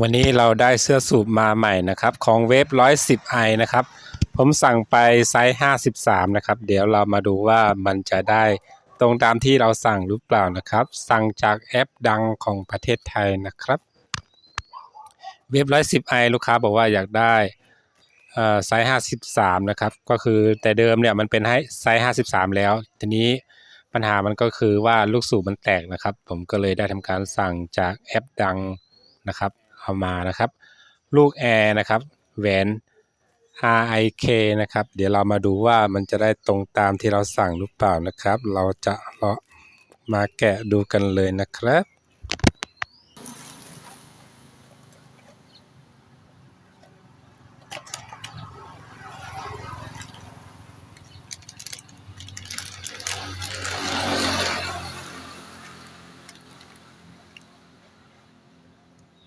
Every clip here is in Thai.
วันนี้เราได้เสื้อสูบมาใหม่นะครับของเวฟ110ไอนะครับ ผมสั่งไปไซส์53นะครับ เดี๋ยวเรามาดูว่ามันจะได้ตรงตามที่เราสั่งหรือเปล่านะครับ สั่งจากแอปดังของประเทศไทยนะครับ เวฟ110ไอลูกค้าบอกว่าอยากได้อ่อไซส์53นะครับ ก็คือแต่เดิมเนี่ยมันเป็นให้ไซส์53แล้ว ทีนี้ปัญหามันก็คือว่าลูกสูบมันแตกนะครับ ผมก็เลยได้ทำการสั่งจากแอปดังนะครับ เอามานะครับ ลูกแอร์นะครับแหวน RIK นะครับ เดี๋ยวเรามาดูว่ามันจะได้ตรงตามที่เราสั่งหรือเปล่านะครับ เราจะเลาะมาแกะดูกันเลยนะครับ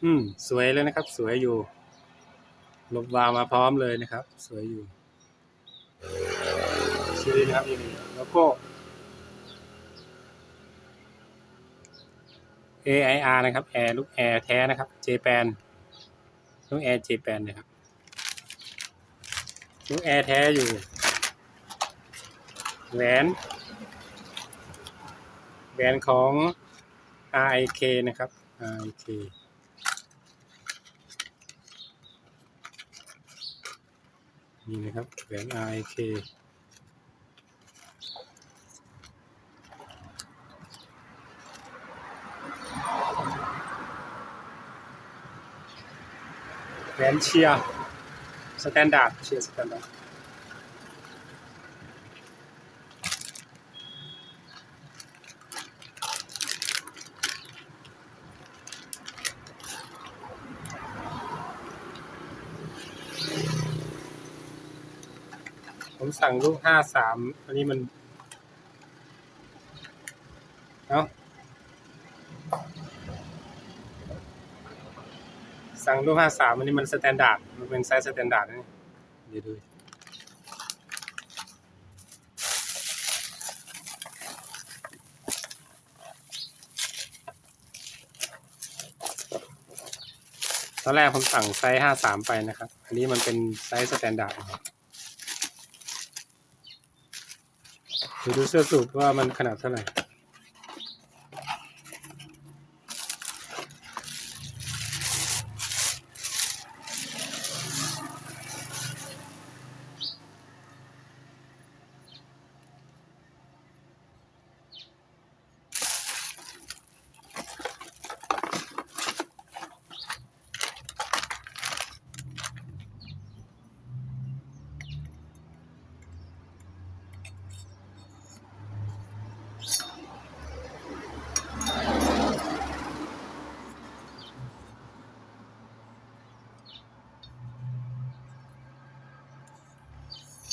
อืม สวยเลยนะครับ สวยอยู่ลบวาวมาพร้อมเลยนะครับ สวยอยู่ชื่อนะครับอยู่นี่แล้วก็ AIR นะครับแอร์ลูกแอร์แท้นะครับ j p a n ลูกแอร์ j p a n นะครับลูกแอร์แท้อยู่ แหวนแหวนของ RIK นะครับ RIK นี่นะครับแหวน RIK แหวนเชียร์สแตนดาร์ดเชียร์สแตนดาร์ด ผมสั่งลูกห้าสามอันนี้มันเอ้าสั่งลูกห้าสามอันนี้มันสแตนดาร์ดมันเป็นไซส์สแตนดาร์ดนะเดี๋ยวดูตอนแรกผมสั่งไซส์ห้าสามไปนะครับ อันนี้มันเป็นไซส์สแตนดาร์ดนะครับ เดี๋ยวดูเสื้อสูบว่ามันขนาดเท่าไหร่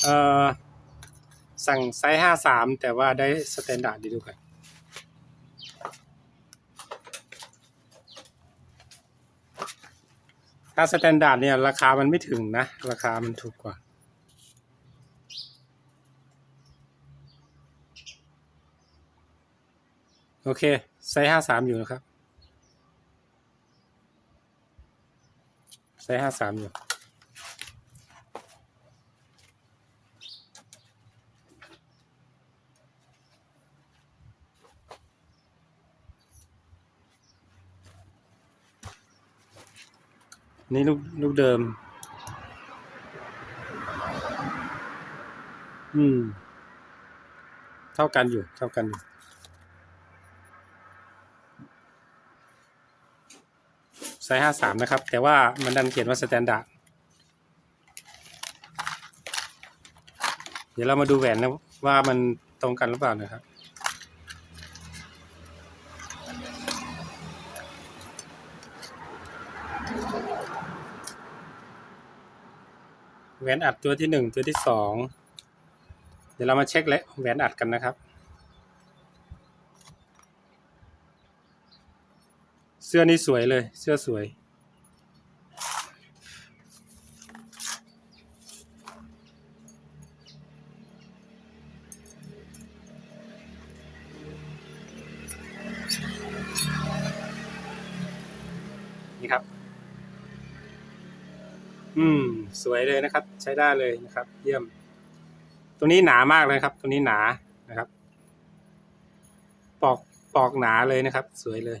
เอ่อสั่งไซส์ห้าสามแต่ว่าได้สแตนดาร์ดดีดูกันถ้าสแตนดาร์ดเนี่ย ราคามันไม่ถึงนะ ราคามันถูกกว่า โอเค ไซส์ห้าสามอยู่นะครับ ไซส์ห้าสามอยู่ นี่ลูกลูกเดิม อืม เท่ากันอยู่ เท่ากันอยู่ ไซส์ห้าสามนะครับ แต่ว่ามันดันเขียนว่าสแตนดาร์ด เดี๋ยวเรามาดูแหวนนะว่ามันตรงกันหรือเปล่านะครับ แหวนอัดตัวที่หนึ่งตัวที่สองเดี๋ยวเรามาเช็คและแหวนอัดกันนะครับ เสื้อนี่สวยเลย เสื้อสวย อืม สวยเลยนะครับ ใช้ได้เลยนะครับ เยี่ยม ตัวนี้หนามากเลยครับ ตัวนี้หนานะครับ ปอกปอกหนาเลยนะครับ สวยเลย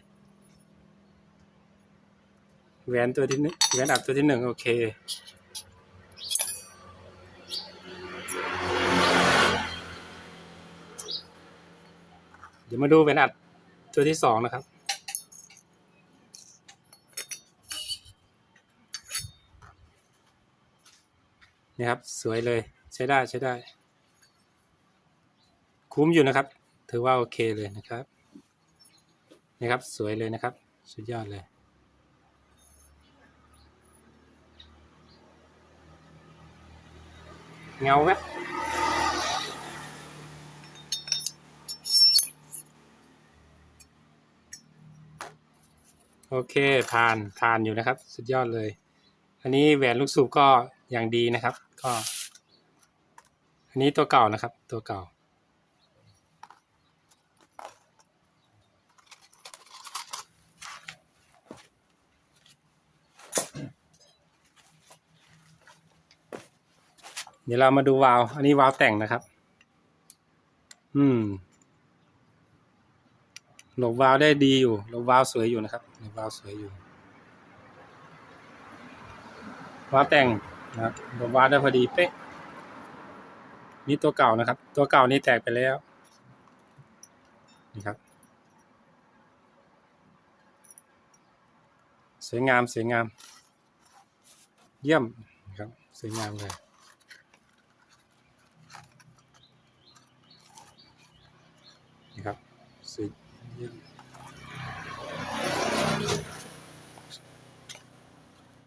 แหวนตัวที่หนึ่งแหวนอัดตัวที่หนึ่งโอเค เดี๋ยวมาดูแหวนอัดตัวที่สองนะครับ นี่ครับ สวยเลยใช้ได้ใช้ได้ คุ้มอยู่นะครับ ถือว่าโอเคเลยนะครับนี่ครับ สวยเลยนะครับ สุดยอดเลยเงาแวบโอเคผ่านผ่านอยู่นะครับ สุดยอดเลย อันนี้แหวนลูกสูบก็ อย่างดีนะครับ ก็ อันนี้ตัวเก่านะครับ ตัวเก่า เดี๋ยวเรามาดูวาล์วอันนี้วาล์วแต่งนะครับ อืมหลบวาล์วได้ดีอยู่หลบวาล์วสวยอยู่นะครับหลบวาล์วสวยอยู่วาล์วแต่ง นะครับหลบวาล์วได้พอดีเป๊ะนี่ตัวเก่านะครับ ตัวเก่านี่แตกไปแล้วนี่ครับสวยงามสวยงาม เยี่ยมนะครับสวยงามเลยนี่ครับสวยเยี่ยม